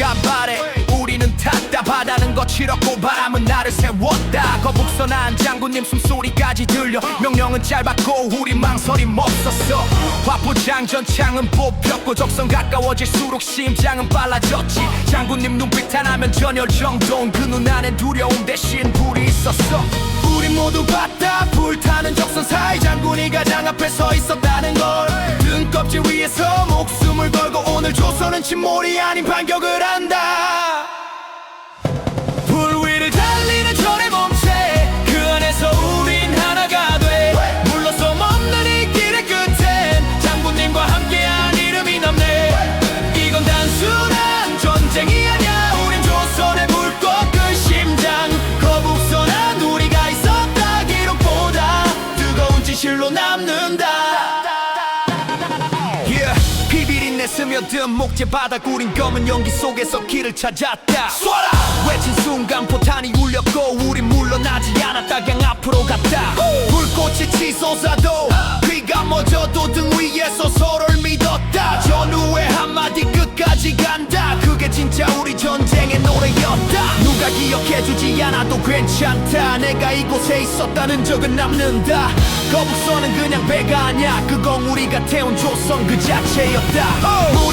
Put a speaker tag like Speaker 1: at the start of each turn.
Speaker 1: 철갑 아래 우리는 바다는 거칠었고 바람은 나를 세웠다. 거북선 한 장군님 숨소리까지 들려. 명령은 짧았고 우리 망설임 없었어. 화포장전 창은 뽑혔고 적선 가까워질수록 심장은 빨라졌지. 장군님 눈빛 하나면 전열 정돈 그 눈 안엔 두려움 대신 불이 있었어. 우리 모두 봤다. 불타는 적선 사이 장군이 가장 앞에 서 있었다는 걸. 등껍질 위에서 목숨을 걸고 오늘 조선은 침몰이 아닌 반격을 한다 진실로 남는다. Yeah. 비비린내 스며든 목재 바닥 우린 검은 연기 속에서 길을 찾았다. 쏴라! 외친 순간 포탄이 울렸고 우린 물러나지 않았다. 그냥 앞으로 갔다. 불꽃이 치솟아 않아도 괜찮다. 내가 이곳에 있었다는 적은 남는다. 거북선은 그냥 배가 아니야. 그건 우리가 태운 조선 그 자체였다. 우